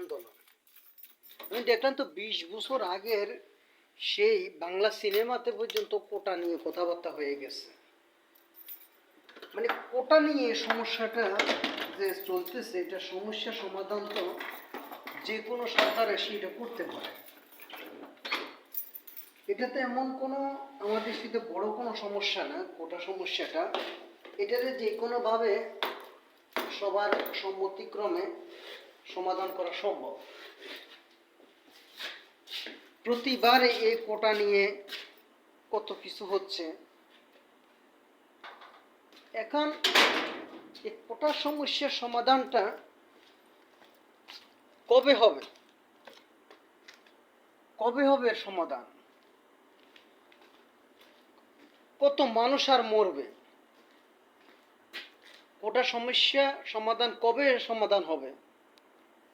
আন্দোলন। আমি দেখলাম তো বিশ বছর আগের সেই বাংলা সিনেমাতে পর্যন্ত কোটা নিয়ে কথাবার্তা হয়ে গেছে। মানে কোটা নিয়ে সমস্যাটা যে চলতেছে, এটা সমস্যা সমাধান তো যে কোনো সরকার এসে এটা করতে পারে। এটাতে এমন কোনো আমাদের সাথে বড় কোনো সমস্যা না, কোটা সমস্যাটা। এটাতে যে কোনোভাবে সবার সম্মতিক্রমে সমাধান করা সম্ভব। প্রতিবারে এই কোটা নিয়ে কত কিছু হচ্ছে। এখন এই কোটা সমস্যার সমাধানটা কবে হবে? কবে হবে সমাধান? কত মানুষ আর মরবে? কোটা সমস্যা সমাধান কবে সমাধান হবে?